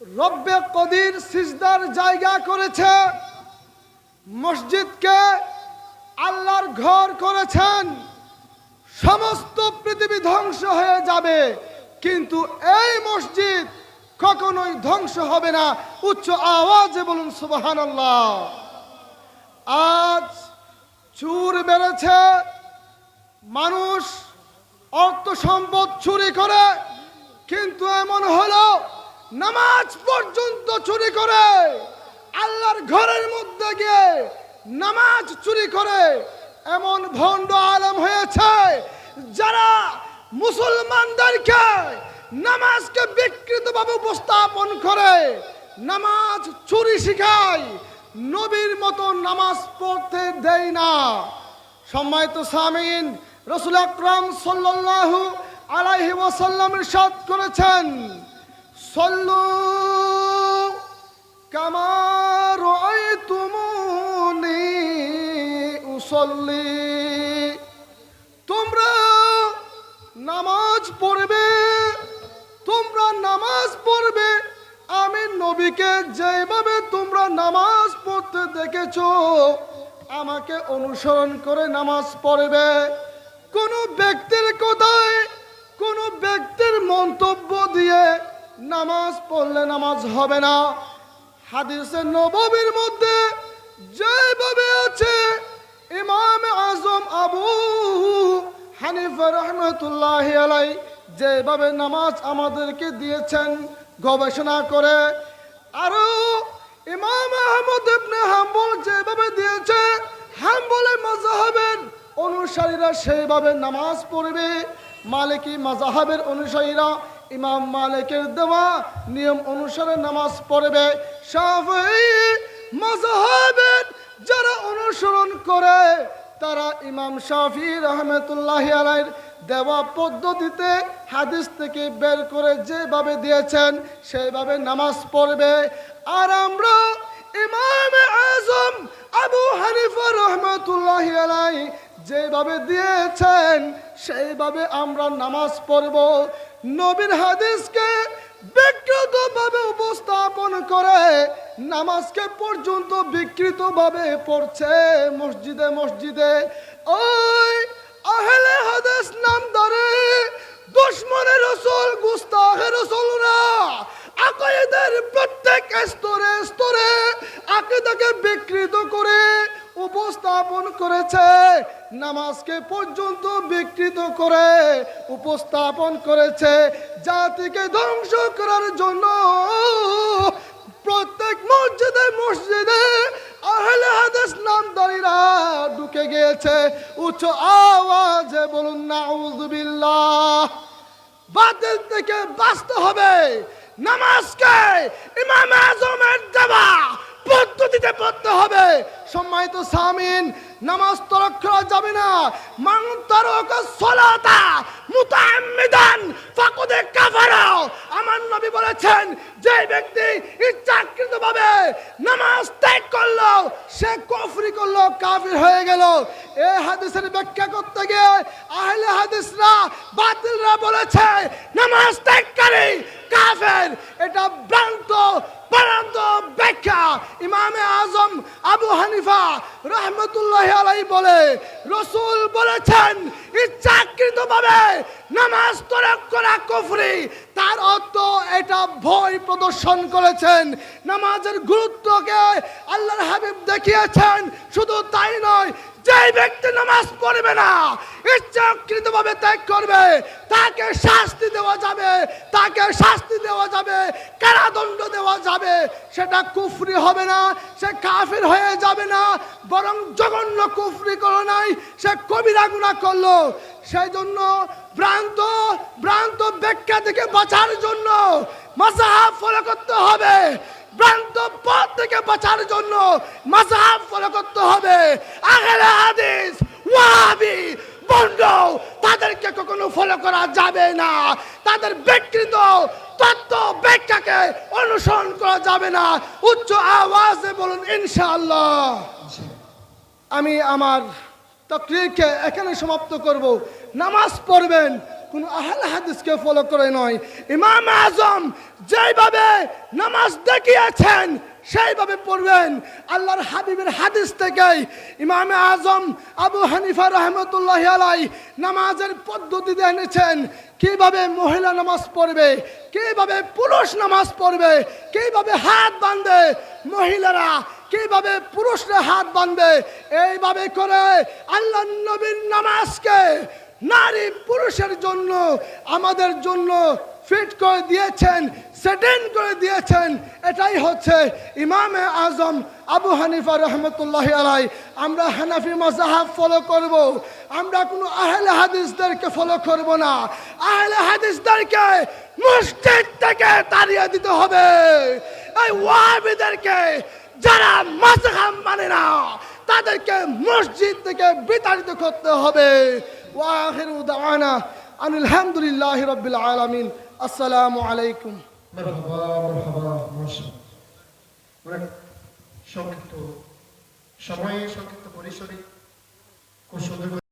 রব্বে কদির সিজদার জায়গা করেছে, মসজিদকে আল্লাহর ঘর করেছেন, সমস্ত পৃথিবী ধ্বংস হয়ে যাবে। কিন্তু এই মসজিদ কখনোই ধ্বংস হবে না। উচ্চ আওয়াজে বলুন সুবাহান আজ চুর বেড়েছে মানুষ অর্থ সম্পদ চুরি করে, কিন্তু এমন হলো নামাজ পর্যন্ত চুরি করে। আল্লাহর ঘরের মধ্যে গিয়ে নামাজ চুরি করে। এমন ভণ্ড আলম হয়েছে যারা মুসলমানদেরকে নামাজকে বিকৃতভাবে উপস্থাপন করে। নামাজ চুরি শিখায়, নবীর মতো নামাজ পড়তে দেয় না। সম্মানিত সামিন রসুল আকরাম সাল্লাল্লাহু আলাইহি ওয়াসাল্লাম ইরশাদ করেছেন সল্লু কামা রাআইতুমুনি উসাল্লি তোমরা নামাজ পড়বে, তোমরা নামাজ পড়বে। আমি নবীকে যেভাবে তোমরা নামাজ পড়তে দেখেছ, আমাকে অনুসরণ করে নামাজ পড়বে। কোনো ব্যক্তির কথায়, কোনো ব্যক্তির মন্তব্য দিয়ে নামাজ পড়লে নামাজ হবে না। হাদিসের নববীর মধ্যে যেভাবে আছে, ইমাম আজম আবু হানিফ রহমতুল্লাহ আলাই যেভাবে নামাজ আমাদেরকে দিয়েছেন, গবেষণা করে, আরও ইমাম আহমদ ইবনে হাম্বল যেভাবে দিয়েছে, হাম্বলে মাযহাবের অনুসারীরা সেইভাবে নামাজ পড়বে। মালিকি মাযহাবের অনুসারীরা ইমাম মালিকের দেওয়া নিয়ম অনুসারে নামাজ পড়বে। মাযহাবের যারা অনুসরণ করে, তারা ইমাম শাফি রহমতুল্লাহ আলাইর দেওয়া পদ্ধতিতে হাদিস থেকে বের করে যেভাবে দিয়েছেন, সেইভাবে নামাজ পড়বে। আর আমরা ইমাম আজম আবু হানিফা রহমতুল্লাহ আলাই যেভাবে দিয়েছেন, সেইভাবে আমরা নামাজ পড়ব। নবীর হাদিসকে বিকৃতভাবে উপস্থাপন করে নামাজকে পর্যন্ত বিকৃতভাবে পড়ছে মসজিদে মসজিদে। ওই আহলে হাদিস নাম ধরে নামাজকে পর্যন্ত বিকৃত করে উপস্থাপন করেছে জাতিকে ধ্বংস করার জন্য। প্রত্যেক মসজিদে মসজিদে আহলে হাদিস ঢুকে গিয়েছে। উচ্চ আওয়াজে বলুন নাউযুবিল্লাহ বাতিল থেকে বাঁচতে হবে। নামাজকে ইমাম আজমের দেওয়া পদ্ধতিতে পড়তে হবে। সম্মানিত সামিন নামাজ তরক করা যাবে না। মান তরক সলাতা মুতাআম্মিদান ফাকুদে কাফারা। আমার নবী বলেছেন যে ব্যক্তি ইচ্ছাকৃতভাবে নামাজ ত্যাগ করল, সে কফরি করল, কাফির হয়ে গেল। এই হাদিসের ব্যাখ্যা করতে গিয়ে আহলে হাদিসরা, বাতিলরা বলেছে, নামাজ ত্যাগকারী কাফের, এটা ভ্রান্ত পরান্ত ব্যাখ্যা ইমামে আজম আবু হানিফা রহমতুল্লাহ আলাই বলে, রসুল বলেছেন, ইচ্ছাকৃতভাবে নামাজ তরক করা কুফরি। তার অর্থ এটা ভয় প্রদর্শন করেছেন। নামাজের গুরুত্বকে আল্লাহর হাবিব দেখিয়েছেন। শুধু তাই নয় যে ব্যক্তি নামাজ পড়বে না, ইচ্ছাকৃতভাবে ত্যাগ করবে, তাকে শাস্তি দেওয়া যাবে, তাকে শাস্তি দেওয়া যাবে, কারাদণ্ড দেওয়া যাবে। সেটা কুফরি হবে না, সে কাফির হয়ে যাবে না, বরং জঘন্য কুফরি করো নাই, সে কবিরা গুণা করল। সেই জন্য ভ্রান্ত ভ্রান্ত ব্যাখ্যা থেকে বাঁচার জন্য মাসাহাব ফলো করতে হবে। ভ্রান্ত পথ থেকে বাঁচার জন্য মাযহাব ফলো করতে হবে। আখেরে হাদিস ওয়াহাবি বন্ড তাদেরকে কখনো ফলো করা যাবে না। তাদের বিকৃত তত্ত্ব ব্যাখ্যাকে অনুসরণ করা যাবে না। উচ্চ আওয়াজে বলুন, ইনশাআল্লাহ। আমি আমার তকরিরকে এখানে সমাপ্ত করব। নামাজ পড়বেন, কোন আহল হাদিসকে ফলো করে নয়। ইমাম আজম যেভাবে নামাজ দেখিয়েছেন সেইভাবে পড়বেন আল্লাহর হাবিবের হাদিস থেকে ইমাম আজম আবু হানিফা রহমতুল্লাহ আলাই নামাজের পদ্ধতি এনেছেন কীভাবে মহিলা নামাজ পড়বে, কীভাবে পুরুষ নামাজ পড়বে, কীভাবে হাত বাঁধবে মহিলারা, কীভাবে পুরুষরা হাত বাঁধবে এইভাবে করে আল্লাহ নবীর নামাজকে নারী পুরুষের জন্য, আমাদের জন্য ফিট করে দিয়েছেন সেটেন করে দিয়েছেন। এটাই হচ্ছে ইমামে আজম আবু হানিফা রহমতুল্লাহ আলাই। আমরা হানাফি মজাহাব ফলো করব। আমরা কোনো আহলে হাদিসদেরকে ফলো করব না। আহলে হাদিসদেরকে মসজিদ থেকে তাড়িয়ে দিতে হবে। এই ওয়াহাবিদেরকে যারা মাযহাব মানে না, তাদেরকে মসজিদ থেকে বিতাড়িত করতে হবে। ওয়াখিরু দাওয়ানা আনিল হামদুলিল্লাহি রাব্বিল আলামিন। আসসালামু আলাইকুম। সংক্ষিপ্ত সময়ে সংক্ষিপ্ত পরিসরে খুব সুন্দর